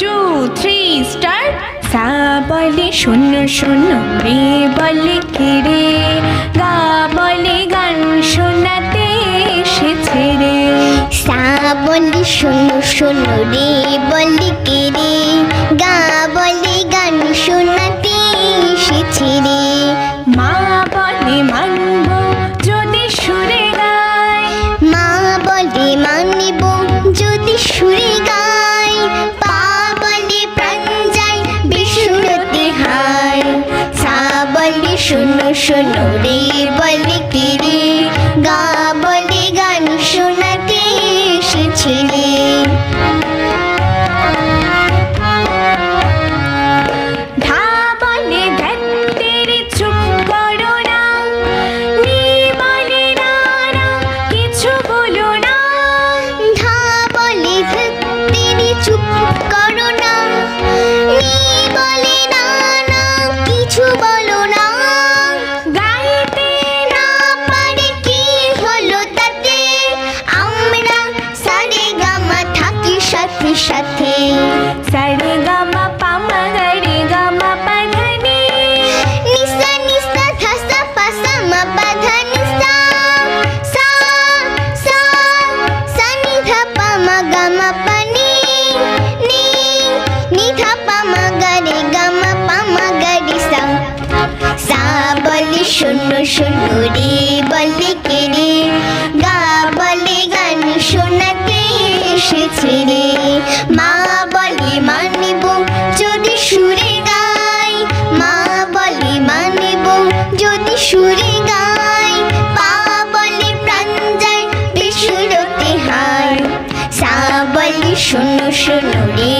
Two three start সা বলে শূন্য শূন্য রে বলে কেড়ে গা বলে গান শোনাতে এসেছে রে সা বলে শূন্য শূন্য রে বলে কেড়ে গা শোনো শোনো রে বলে কে সাথে। সারে গামা পামা গারে গামা পাধানি নিসা নিসা ধাসা পাসা মা বাধা নিসা সা সা সা নি ধা পা মা গা নি নি নি ধা পা মা গা রে গা মা পা মা গা রে সা। সা বলে শূন্য শূন্য রে বলে শুনো শুনো রে।